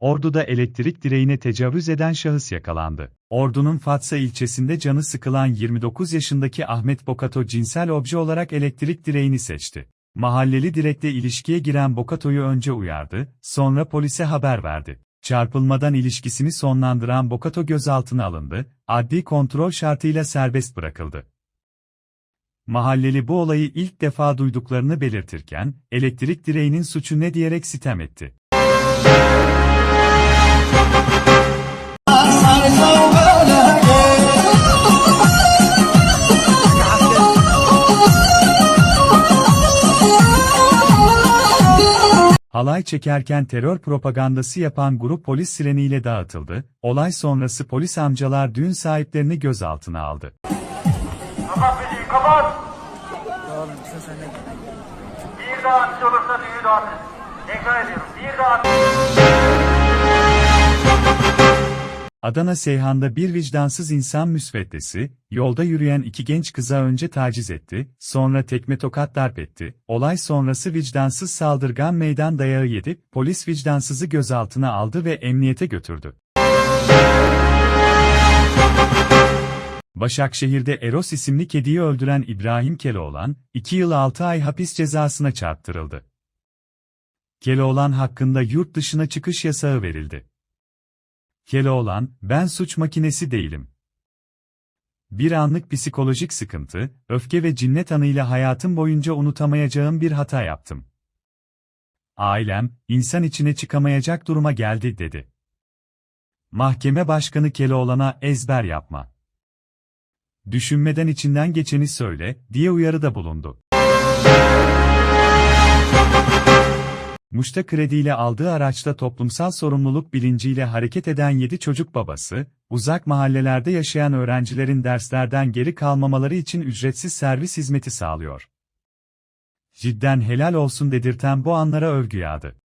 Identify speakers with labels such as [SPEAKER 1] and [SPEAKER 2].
[SPEAKER 1] Ordu'da elektrik direğine tecavüz eden şahıs yakalandı. Ordu'nun Fatsa ilçesinde canı sıkılan 29 yaşındaki Ahmet Bokato cinsel obje olarak elektrik direğini seçti. Mahalleli direkle ilişkiye giren Bokato'yu önce uyardı, sonra polise haber verdi. Çarpılmadan ilişkisini sonlandıran Bokato gözaltına alındı, adli kontrol şartıyla serbest bırakıldı. Mahalleli bu olayı ilk defa duyduklarını belirtirken, elektrik direğinin suçu ne diyerek sitem etti. Halay çekerken terör propagandası yapan grup polis sireniyle dağıtıldı, olay sonrası polis amcalar düğün sahiplerini gözaltına aldı.
[SPEAKER 2] Kapat müziği kapat. Bir daha atış olursa düğü dağıtırız. Tekrar ediyorum. Bir daha atış.
[SPEAKER 1] Adana Seyhan'da bir vicdansız insan müsveddesi, yolda yürüyen iki genç kıza önce taciz etti, sonra tekme tokat darp etti. Olay sonrası vicdansız saldırgan meydan dayağı yedi, polis vicdansızı gözaltına aldı ve emniyete götürdü. Başakşehir'de Eros isimli kediyi öldüren İbrahim Keloğlan, 2 yıl 6 ay hapis cezasına çarptırıldı. Keloğlan hakkında yurt dışına çıkış yasağı verildi. Keloğlan, ben suç makinesi değilim. Bir anlık psikolojik sıkıntı, öfke ve cinnet anıyla hayatım boyunca unutamayacağım bir hata yaptım. Ailem, insan içine çıkamayacak duruma geldi dedi. Mahkeme başkanı Keloğlan'a ezber yapma. Düşünmeden içinden geçeni söyle, diye uyarıda bulundu. Muş'ta krediyle aldığı araçta toplumsal sorumluluk bilinciyle hareket eden 7 çocuk babası, uzak mahallelerde yaşayan öğrencilerin derslerden geri kalmamaları için ücretsiz servis hizmeti sağlıyor. Cidden helal olsun dedirten bu anlara övgü yağdı.